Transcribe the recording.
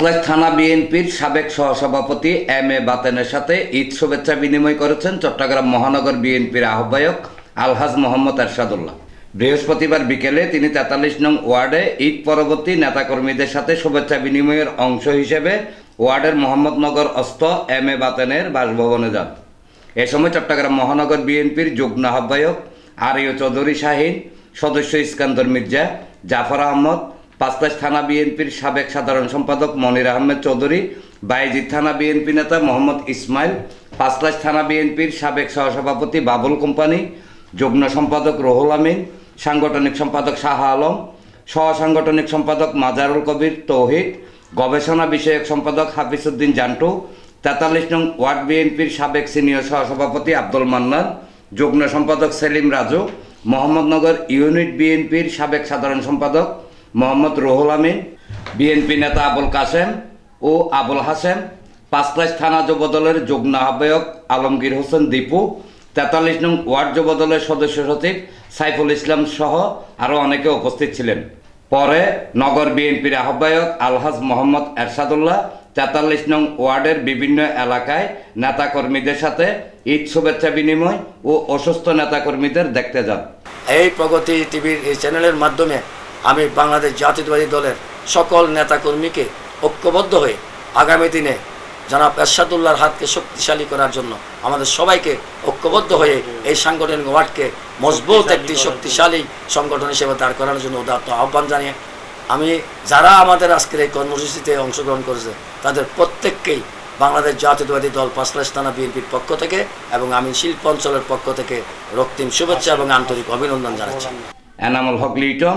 পাঁচলাখ থানা বিএনপির সাবেক সহসভাপতি এম এ বাতেনের সাথে ঈদ শুভেচ্ছা বিনিময় করেছেন চট্টগ্রাম মহানগর বিএনপির আহ্বায়ক আলহাজ মোহাম্মদ এরশাদুল্লাহ। বৃহস্পতিবার বিকেলে তিনি তেতাল্লিশ নং ওয়ার্ডে ঈদ পরবর্তী নেতাকর্মীদের সাথে শুভেচ্ছা বিনিময়ের অংশ হিসেবে ওয়ার্ডের মোহাম্মদনগর অস্ত এম এ বাতেনের বাসভবনে যান। এ সময় চট্টগ্রাম মহানগর বিএনপির যুগ্ম আহ্বায়ক আরিয় চৌধুরী শাহিন, সদস্য ইস্কান্দর মির্জা, জাফর আহমদ পাঁচলাশ থানা বিএনপির সাবেক সাধারণ সম্পাদক মনির আহমেদ চৌধুরী, বাইজিদ থানা বিএনপি নেতা মোহাম্মদ ইসমাইল পাঁচলাশ থানা বিএনপির সাবেক সহসভাপতি বাবুল কোম্পানি, যুগ্ম সম্পাদক রহুল আমিন, সাংগঠনিক সম্পাদক শাহ আলম সহ সাংগঠনিক সম্পাদক মাজারুল কবির তৌহিদ, গবেষণা বিষয়ক সম্পাদক হাফিজউদ্দিন জান্টু, তেতাল্লিশ নং ওয়ার্ড বিএনপির সাবেক সিনিয়র সহসভাপতি আব্দুল মান্নান, যুগ্ম সম্পাদক সেলিম রাজু, মোহাম্মদনগর ইউনিট বিএনপির সাবেক সাধারণ সম্পাদক মোহাম্মদ রুহুল আমিন, বিএনপি নেতা আবুল কাসেম ও আবুল হাসেম পাঁচলাশ থানা যুবদলের যুগ্ম আহ্বায়ক আলমগীর হোসেন দীপু, তেতাল্লিশ নং ওয়ার্ড যুবদলের সদস্য সচিব সাইফুল ইসলাম সহ আরও অনেকে উপস্থিত ছিলেন। পরে নগর বিএনপির আহ্বায়ক আলহাজ মোহাম্মদ এরশাদুল্লাহ তেতাল্লিশ নং ওয়ার্ডের বিভিন্ন এলাকায় নেতাকর্মীদের সাথে ঈদ শুভেচ্ছা বিনিময় ও অসুস্থ নেতাকর্মীদের দেখতে যান। এই প্রগতি টিভির এই চ্যানেলের মাধ্যমে আমি বাংলাদেশ জাতীয়তাবাদী দলের সকল নেতাকর্মীকে ঐক্যবদ্ধ হয়ে আগামী দিনে জনাব এরশাদুল্লাহর হাতকে শক্তিশালী করার জন্য আমাদের সবাইকে ঐক্যবদ্ধ হয়ে এই সাংগঠনিক ওয়ার্ডকে মজবুত একটি শক্তিশালী সংগঠন হিসেবে দাঁড় করানোর জন্য উদাত্ত আহ্বান জানিয়ে আমি যারা আমাদের আজকের এই কর্মসূচিতে অংশগ্রহণ করেছে তাদের প্রত্যেককেই বাংলাদেশ জাতীয়তাবাদী দল পাঁচলাশ থানা বিএনপির পক্ষ থেকে এবং আমি শিল্প অঞ্চলের পক্ষ থেকে রক্তিম শুভেচ্ছা এবং আন্তরিক অভিনন্দন জানাচ্ছি। Enamul Haque Liton